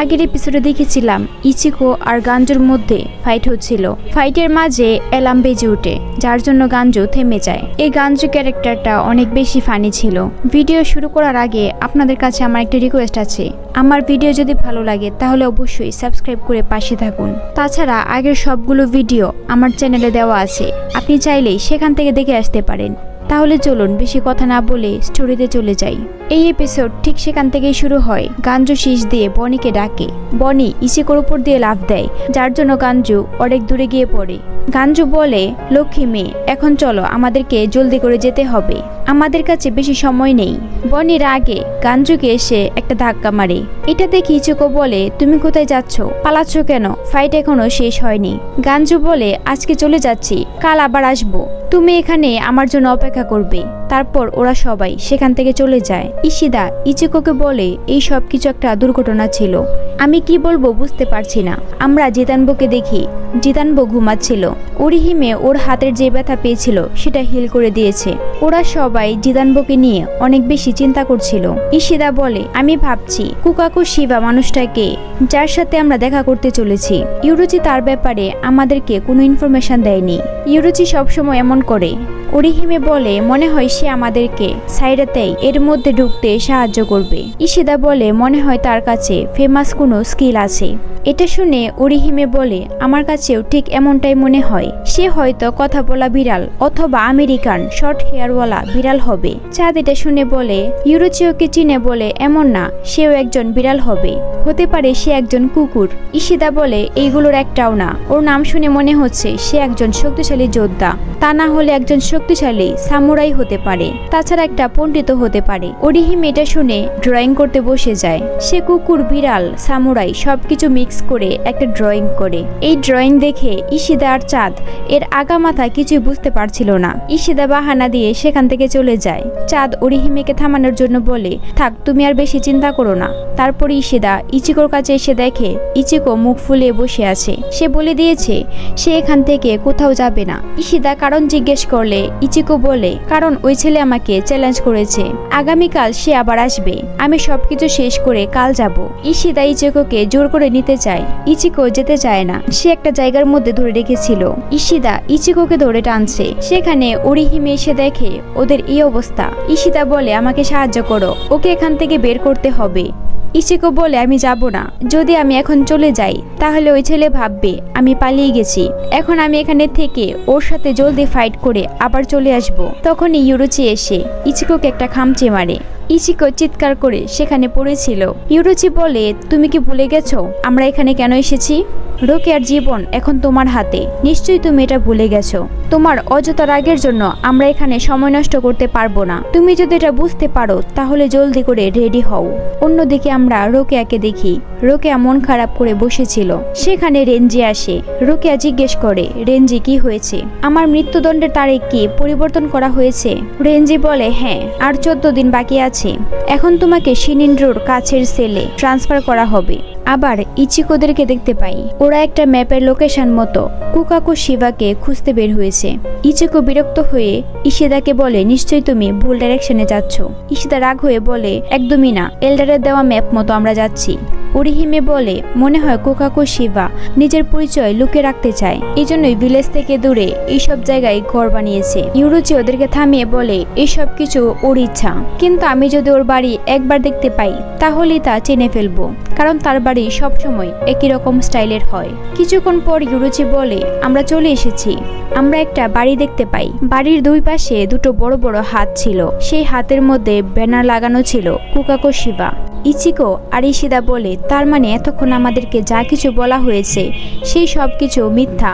আগের এপিসোডে দেখেছিলাম, ইচিকো আর গাঞ্জুর মধ্যে ফাইট হচ্ছিল। ফাইটের মাঝে অ্যালাম বেজে ওঠে, যার জন্য গাঞ্জু থেমে যায়। এই গাঞ্জু ক্যারেক্টারটা অনেক বেশি ফানি ছিল। ভিডিও শুরু করার আগে আপনাদের কাছে আমার একটা রিকোয়েস্ট আছে। আমার ভিডিও যদি ভালো লাগে, তাহলে অবশ্যই সাবস্ক্রাইব করে পাশে থাকুন। তাছাড়া আগের সবগুলো ভিডিও আমার চ্যানেলে দেওয়া আছে। আপনি চাইলেই সেখান থেকে দেখে আসতে পারেন। তাহলে চলুন বেশি কথা না বলে স্টোরিতে চলে যাই। এই এপিসোড ঠিক সেখান থেকেই শুরু হয়। গাঞ্জু শীষ দিয়ে বনিকে ডাকে। বনি ইসিকোর উপর দিয়ে লাভ দেয়, যার জন্য গাঞ্জু অনেক দূরে গিয়ে পড়ে। গাঞ্জু বলে, লক্ষ্মী মেয়ে, এখন চলো, আমাদেরকে জলদি করে যেতে হবে। আমাদের কাছে বেশি সময় নেই। বনির আগে গাঞ্জুকে এসে একটা ধাক্কা মারে। এটা দেখে ইচুকো বলে, তুমি কোথায় যাচ্ছ? পালাচ্ছ কেন? ফাইট এখনও শেষ হয়নি। গাঞ্জু বলে, আজকে চলে যাচ্ছি, কাল আবার আসব। তুমি এখানে আমার জন্য অপেক্ষা করবে। তারপর ওরা সবাই সেখান থেকে চলে যায়। ইশিদা ইচিকোকে বলে, এই সব কিছু একটা দুর্ঘটনা ছিল। আমি কি বলব বুঝতে পারছি না। আমরা জিতানবোকে দেখি। জিতানবো ঘুমাচ্ছিল। ওরিহিমে ওর হাতের যে ব্যথা পেয়েছিল, সেটা হিল করে দিয়েছে। ওরা সবাই জিদানবোকে নিয়ে অনেক বেশি চিন্তা করছিল। ইশিদা বলে, আমি ভাবছি, কুকাকু শিবা মানুষটাকে, যার সাথে আমরা দেখা করতে চলেছি। ইউরুচি তার ব্যাপারে আমাদেরকে কোনো ইনফরমেশন দেয়নি। ইউরুচি সবসময় এমন করে। অরিহিমে বলে, মনে হয় সে আমাদেরকে সাইডেতেই এর মধ্যে ঢুকতে সাহায্য করবে। ইশিদা বলে, মনে হয় তার কাছে ফেমাস কোনো স্কিল আছে। এটা শুনে অরিহিমে বলে, আমার কাছেও ঠিক এমনটাই মনে হয়। সে হয়তো কথা বলা বিড়াল অথবা আমেরিকান শর্ট হেয়ারওয়ালা বিড়াল হবে। চাঁদ এটা শুনে বলে ইউরোচিওকে চিনে বলে এমন না, সেও একজন বিড়াল হবে। হতে পারে সে একজন কুকুর। ইশিদা বলে, এইগুলোর একটাও না। ওর নাম শুনে মনে হচ্ছে সে একজন শক্তিশালী যোদ্ধা। তা না হলে একজন শক্তিশালী সামুরাই হতে পারে। তাছাড়া একটা পণ্ডিত হতে পারে। অরিহিম এটা শুনে ড্রয়িং করতে বসে যায়। সে কুকুর, বিড়াল, সামুরাই সবকিছু মিক্স করে একটা ড্রয়িং করে। এই ড্রয়িং দেখে ইশিদা আর চাঁদ। এর আগা মাথা কিছুই বুঝতে পারছিল না। ইশিদা বাহানা দিয়ে সেখান থেকে চলে যায়। চাঁদ অরিহিমেকে থামানোর জন্য বলে, থাক, তুমি আর বেশি চিন্তা করো না। তারপর ইশিদা ইচিকোর কাছে এসে দেখে, ইচিকো মুখ ফুলিয়ে বসে আছে। সে বলে দিয়েছে, সে এখান থেকে কোথাও যাবে না। ইশিদা কারণ জিজ্ঞেস করলে, ইচিকো বলে, কারণ ওই ছেলে আমাকে চ্যালেঞ্জ করেছে। আগামীকাল সে আবার আসবে। আমি সবকিছু শেষ করে কাল যাব। ইশিদা ইচিকোকে জোর করে নিতে চায়। ইচিকো যেতে চায় না। সে একটা জায়গার মধ্যে ধরে রেখেছিল। ইশিদা ইচিকোকে ধরে টানছে। সেখানে অরিহিমে এসে দেখে ওদের এই অবস্থা। ইশিদা বলে, আমাকে সাহায্য করো। ওকে এখান থেকে বের করতে হবে। ইচিকো বলে, আমি যাব না। যদি আমি এখন চলে যাই, তাহলে ওই ছেলে ভাববে, আমি পালিয়ে গেছি। এখন আমি এখানে থেকে ওর সাথে জলদি ফাইট করে আবার চলে আসব। তখনই ইউরুচি এসে ইচিকোকে একটা খামচে মারে। ইচিকো চিৎকার করে সেখানে পড়েছিল। ইউরুচি বলে, তুমি কি ভুলে গেছো? আমরা এখানে কেন এসেছি? রোকেয়ার জীবন এখন তোমার হাতে। নিশ্চয়ই তুমি এটা ভুলে গেছো। তোমার অযথা রাগের জন্য আমরা এখানে সময় নষ্ট করতে পারব না। তুমি যদি এটা বুঝতে পারো, তাহলে জলদি করে রেডি হও। অন্যদিকে আমরা রোকেয়াকে দেখি। রোকেয়া মন খারাপ করে বসেছিল। সেখানে রেঞ্জি আসে। রোকেয়া জিজ্ঞেস করে রেঞ্জি কি হয়েছে? আমার মৃত্যুদণ্ডের তারিখ কি? পরিবর্তন করা হয়েছে? রেঞ্জি বলে হ্যাঁ আর চোদ্দ দিন বাকি আছে এখন তোমাকে সিনিন্দ্রোর কাছের সেলে ট্রান্সফার করা হবে। আবার ইচিকোদেরকে দেখতে পাই। ওরা একটা ম্যাপের লোকেশন মতো কুকাকু শিবাকে খুঁজতে বের হয়েছে। ইচিকো বিরক্ত হয়ে ইশিদাকে বলে, নিশ্চয়ই তুমি ভুল ডাইরেকশনে যাচ্ছ। ইশিদা রাগ হয়ে বলে, একদমই না। এল্ডারের দেওয়া ম্যাপ মতো আমরা যাচ্ছি। উরিহিমে বলে, মনে হয় কোকাকো শিবা। নিজের পরিচয় লুকে রাখতে চায়। এই জন্যই ভিলেজ থেকে দূরে এইসব জায়গায় ঘর বানিয়েছে। ইউরোচি ওদেরকে থামিয়ে বলে, এইসব কিছু ওর ইচ্ছা। কিন্তু আমি যদি ওর বাড়ি একবার দেখতে পাই, তাহলেই তা চেনে ফেলব। কারণ তার বাড়ি সবসময় একই রকম স্টাইলের হয়। কিছুক্ষণ পর ইউরোচি বলে, আমরা চলে এসেছি। আমরা একটা বাড়ি দেখতে পাই। বাড়ির দুই পাশে দুটো বড় বড় হাত ছিল। সেই হাতের মধ্যে ব্যানার লাগানো ছিল কুকাকো শিবা। ইচিকো আর ইশিদা বলে, তার মানে এতক্ষণ আমাদেরকে যা কিছু বলা হয়েছে, সেই সব কিছু মিথ্যা।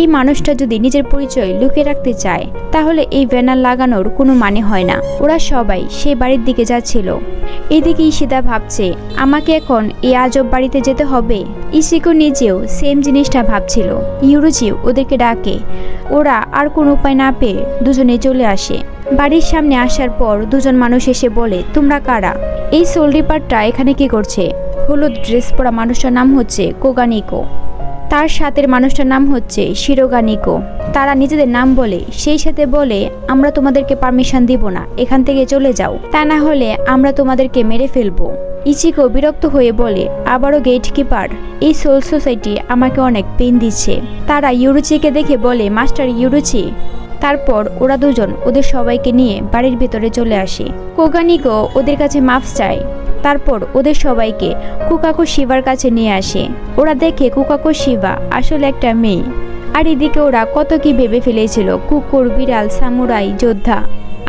এই মানুষটা যদি নিজের পরিচয় লুকিয়ে রাখতে চায়, তাহলে এই ব্যানার লাগানোর কোনো মানে হয় না। ওরা সবাই সেই বাড়ির দিকে যাচ্ছিল। এদিকে ইশিদা ভাবছে, আমাকে এখন এই আজব বাড়িতে যেতে হবে? ইসিকো নিজেও সেম জিনিসটা ভাবছিল। ইউরোজিও ওদেরকে ডাকে। ওরা আর কোনো উপায় না পেয়ে দুজনে চলে আসে। বাড়ির সামনে আসার পর দুজন মানুষ এসে বলে, তোমরা কারা? এই সোল রিপারটা এখানে কি করছে? হলুদ ড্রেস পরা মানুষটার নাম হচ্ছে কোগানিকো তার সাথের মানুষটার নাম হচ্ছে শিরোগানিকো তারা নিজেদের নাম বলে, সেই সাথে বলে, আমরা তোমাদেরকে পারমিশন দিব না, এখান থেকে চলে যাও। তা না হলে আমরা তোমাদেরকে মেরে ফেলব। ইচিকো বিরক্ত হয়ে বলে, আবারও গেট কিপার এই সোল সোসাইটি আমাকে অনেক পেন দিচ্ছে। তারা ইউরুচিকে দেখে বলে, মাস্টার ইউরুচি তারপর ওরা দুজন ওদের সবাইকে নিয়ে বাড়ির ভেতরে চলে আসে। কোগানিকো ওদের কাছে মাফ চায়। তারপর ওদের সবাইকে কুকাকো শিবার কাছে নিয়ে আসে। ওরা দেখে কুকাকো শিবা আসলে একটা মেয়ে। আর এদিকে ওরা কত কি ভেবে ফেলেছিল কুকুর, বিড়াল, সামুরাই, যোদ্ধা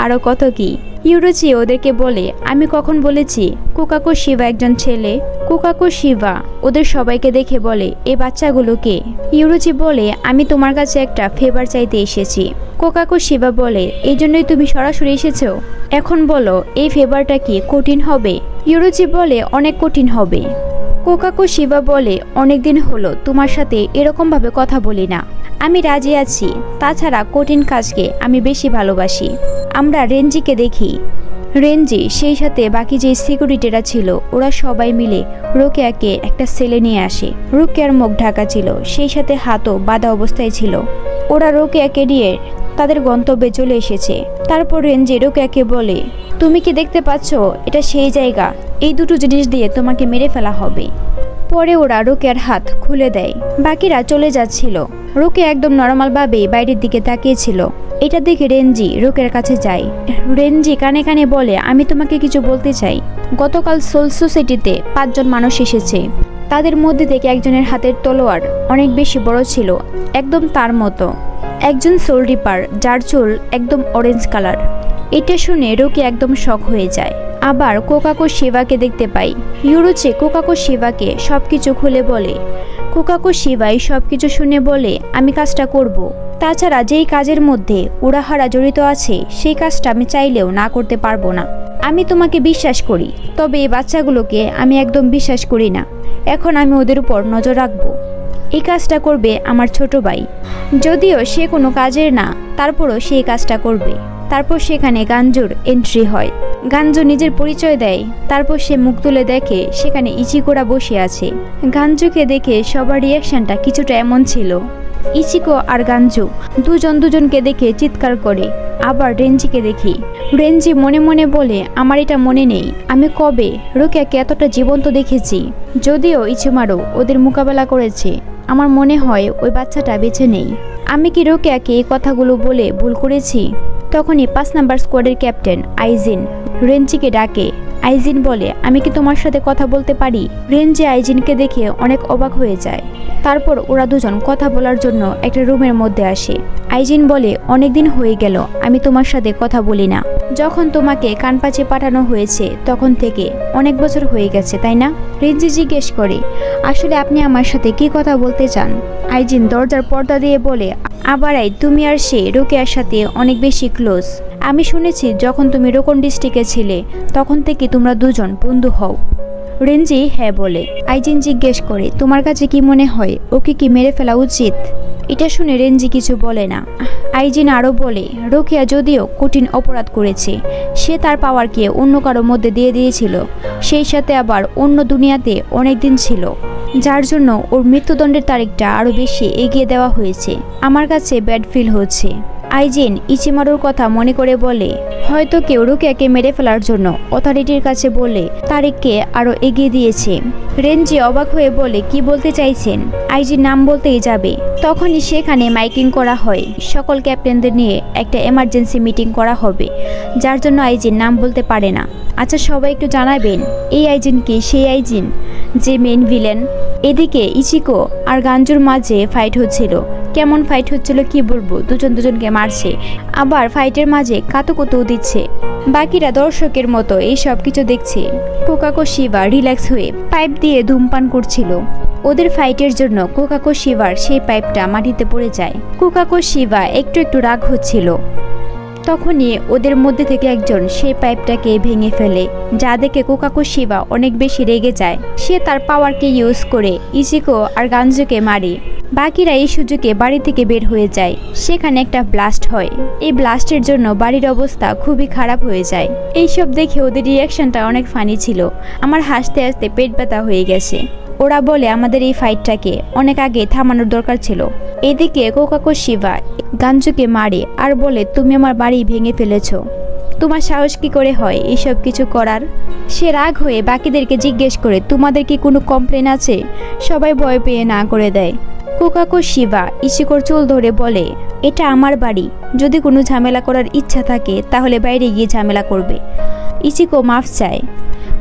আরও কত কি। ইউরোচি ওদেরকে বলে, আমি কখন বলেছি, কোকাকো শিবা একজন ছেলে? কোকাকো শিবা ওদের সবাইকে দেখে বলে, এ বাচ্চাগুলোকে ইউরোচি বলে, আমি তোমার কাছে একটা ফেভার চাইতে এসেছি। কোকাকো শিবা বলে, এই জন্যই তুমি সরাসরি এসেছ? এখন বলো, এই ফেভারটা কি কঠিন হবে? ইউরোচি বলে, অনেক কঠিন হবে। কোকাকো শিবা বলে অনেকদিন হলো, তোমার সাথে এরকমভাবে কথা বলি না। আমি রাজি আছি। তাছাড়া কঠিন কাজকে আমি বেশি ভালোবাসি। আমরা রেঞ্জিকে দেখি। রেঞ্জি সেই সাথে বাকি যে সিকিউরিটিরা ছিল, ওরা সবাই মিলে রোকেয়াকে একটা সেলে নিয়ে আসে। রোকেয়ার মুখ ঢাকা ছিল, সেই সাথে হাতও বাঁধা অবস্থায় ছিল। ওরা রোকেয়াকে নিয়ে তাদের গন্তব্যে চলে এসেছে। তারপর রেঞ্জি রোকেয়াকে বলে, তুমি কি দেখতে পাচ্ছ? এটা সেই জায়গা। এই দুটো জিনিস দিয়ে তোমাকে মেরে ফেলা হবে। পরে ওরা রোকেয়ার হাত খুলে দেয়। বাকিরা চলে যাচ্ছিল। রোকে একদম নর্মালভাবে বাইরের দিকে তাকিয়েছিল। এটা দেখে রেঞ্জি রোকের কাছে যায়। রেঞ্জি কানে কানে বলে, আমি তোমাকে কিছু বলতে চাই। গতকাল সোল সোসাইটিতে পাঁচজন মানুষ এসেছে। তাদের মধ্যে থেকে একজনের হাতের তলোয়ার অনেক বেশি বড় ছিল, একদম তার মতো। একজন সোল রিপার, যার চুল একদম অরেঞ্জ কালার এটা শুনে রোকে একদম শখ হয়ে যায়। আবার কোকাকো শিবাকে দেখতে পাই। ইউরোচে কোকাকো শিবাকে সব কিছু খুলে বলে। কোকাকো শিবাই সব কিছু শুনে বলে, আমি কাজটা করব। তাছাড়া যেই কাজের মধ্যে উড়াহারা জড়িত আছে, সেই কাজটা আমি চাইলেও না করতে পারব না। আমি তোমাকে বিশ্বাস করি, তবে এই বাচ্চাগুলোকে আমি একদম বিশ্বাস করি না। এখন আমি ওদের উপর নজর রাখব। এই কাজটা করবে আমার ছোট ভাই। যদিও সে কোনো কাজের না, তারপরও সেই কাজটা করবে। তারপর সেখানে গাঞ্জুর এন্ট্রি হয়। গাঞ্জু নিজের পরিচয় দেয়, তারপর সে মুখ তুলে দেখে সেখানে ইচিকোরা বসে আছে। গাঞ্জুকে দেখে সবার রিয়াকশনটা কিছুটা এমন ছিল। ইচিকো আর গাঞ্জু দুজন দুজনকে দেখে চিৎকার করে, আবার রেঞ্জিকে দেখি। রেঞ্জি মনে মনে বলে, আমার এটা মনে নেই। আমি কবে রোকেয়াকে এতটা জীবন্ত দেখেছি? যদিও ইচুমারো ওদের মোকাবেলা করেছে, আমার মনে হয় ওই বাচ্চাটা বেছে নেই। আমি কি রোকেয়াকে এই কথাগুলো বলে ভুল করেছি? তখনই পাঁচ নাম্বার স্কোয়াডের ক্যাপ্টেন আইজিন রেঞ্চিকে ডাকে। আইজিন বলে, আমি কি তোমার সাথে কথা বলতে পারি? রেঞ্জে আইজিনকে দেখে অনেক অবাক হয়ে যায়। তারপর ওরা দুজন কথা বলার জন্য একটা রুমের মধ্যে আসে। আইজিন বলে অনেকদিন হয়ে গেল, আমি তোমার সাথে কথা বলি না। যখন তোমাকে কানপাচে পাঠানো হয়েছে, তখন থেকে অনেক বছর হয়ে গেছে, তাই না? রেঞ্জি জিজ্ঞেস করে, আসলে আপনি আমার সাথে কি কথা বলতে চান? আইজিন দরজার পর্দা দিয়ে বলে আবারাই তুমি আর সে রোকেয়ার সাথে অনেক বেশি ক্লোজ আমি শুনেছি যখন তুমি রোকন ডিস্ট্রিক্টে ছিলে, তখন থেকে তোমরা দুজন বন্ধু হও। রেঞ্জি হ্যাঁ বলে। আইজিন জিজ্ঞেস করে, তোমার কাছে কি মনে হয়, ওকে কি মেরে ফেলা উচিত? এটা শুনে রেঞ্জি কিছু বলে না। আইজিন আরও বলে, রোকেয়া যদিও কঠিন অপরাধ করেছে, সে তার পাওয়ারকে অন্য কারও মধ্যে দিয়ে দিয়েছিল, সেই সাথে আবার অন্য দুনিয়াতে অনেক দিন ছিল, যার জন্য ওর মৃত্যুদণ্ডের তারিখটা আরও বেশি এগিয়ে দেওয়া হয়েছে। আমার কাছে ব্যাড ফিল হচ্ছে। আইজিন ইচিমারুর কথা মনে করে বলে, হয়তো কেউ রুকিয়াকে মেরে ফেলার জন্য অথরিটির কাছে বলে তারিখকে আরও এগিয়ে দিয়েছে। রেঞ্জি অবাক হয়ে বলে, কি বলতে চাইছেন? আইজির নাম বলতেই যাবে। তখনই সেখানে মাইকিং করা হয়। সকল ক্যাপ্টেনদের নিয়ে একটা এমার্জেন্সি মিটিং করা হবে, যার জন্য আইজিন নাম বলতে পারে না। আচ্ছা সবাই একটু জানাবেন, এই আইজিন কি? সেই আইজিন, যে মেন ভিলেন এদিকে ইচিকো আর গাঞ্জুর মাঝে ফাইট হচ্ছিল। কেমন ফাইট হচ্ছিল কি বলব? দুজন দুজনকে মারছে। আবার ফাইটের মাঝে কাতুকুতু দিচ্ছে। বাকিরা দর্শকের মতো এই সব কিছু দেখছে। কোকাকো শিবা রিল্যাক্স হয়ে পাইপ দিয়ে ধূমপান করছিল। ওদের ফাইটের জন্য কোকাকো শিবার সেই পাইপটা মাটিতে পড়ে যায়। কোকাকো শিবা একটু একটু রাগ হচ্ছিল। তখনই ওদের মধ্যে থেকে একজন সেই পাইপটাকে ভেঙে ফেলে, যা দেখে কোকাকো শিবা অনেক বেশি রেগে যায়। সে তার পাওয়ারকে ইউজ করে ইচিকো আর গাঞ্জুকে মারে। বাকিরা এই সুযোগে বাড়ি থেকে বের হয়ে যায়। সেখানে একটা ব্লাস্ট হয়। এই ব্লাস্টের জন্য বাড়ির অবস্থা খুবই খারাপ হয়ে যায়। এইসব দেখে ওদের রিয়াকশনটা অনেক ফানি ছিল। আমার হাসতে হাসতে পেট ব্যথা হয়ে গেছে। ওরা বলে, আমাদের এই ফাইটটাকে অনেক আগে থামানোর দরকার ছিল। এদিকে কোকাকো শিবা গাঞ্জুকে মারে আর বলে, তুমি আমার বাড়ি ভেঙে ফেলেছ। তোমার সাহস কি করে হয় এসব কিছু করার? সে রাগ হয়ে বাকিদেরকে জিজ্ঞেস করে, তোমাদের কি কোনো কমপ্লেন আছে? সবাই ভয় পেয়ে না করে দেয়। কোকাকো শিবা ইশিকোর চুল ধরে বলে, এটা আমার বাড়ি। যদি কোনো ঝামেলা করার ইচ্ছা থাকে, তাহলে বাইরে গিয়ে ঝামেলা করবে। ইচিকো মাফ চায়।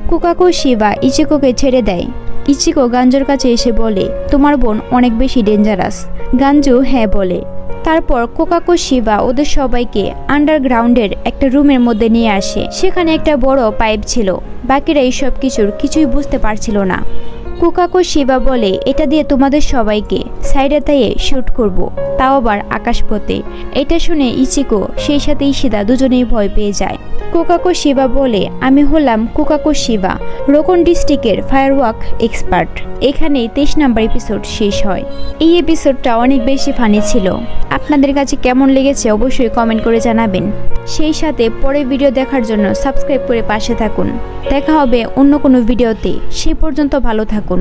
কোকাকো শিবা ইচিকোকে ছেড়ে দেয়। ইচিকো গাঞ্জুর কাছে এসে বলে, তোমার বোন অনেক বেশি ডেঞ্জারাস গাঞ্জু হ্যাঁ বলে। তারপর কোকাকো শিবা ওদের সবাইকে আন্ডারগ্রাউন্ডের একটা রুমের মধ্যে নিয়ে আসে। সেখানে একটা বড় পাইপ ছিল। বাকিরা এইসব কিছুর কিছুই বুঝতে পারছিল না। কোকাকো শিবা বলে, এটা দিয়ে তোমাদের সবাইকে সাইডে তাইয়ে শ্যুট করব। তাও আবার আকাশপথে। এটা শুনে ইচিকো, সেই সাথে ইশিদা দুজনেই ভয় পেয়ে যায়। কোকাকো শিবা বলে আমি হলাম কোকাকো শিবা, রোকন ডিস্ট্রিক্টের ফায়ারওয়ার্ক এক্সপার্ট। এখানেই তেইশ নাম্বার এপিসোড শেষ হয়। এই এপিসোডটা অনেক বেশি ফানি ছিল। আপনাদের কাছে কেমন লেগেছে অবশ্যই কমেন্ট করে জানাবেন। সেই সাথে পরের ভিডিও দেখার জন্য সাবস্ক্রাইব করে পাশে থাকুন। দেখা হবে অন্য কোনো ভিডিওতে। সে পর্যন্ত ভালো থাকুন।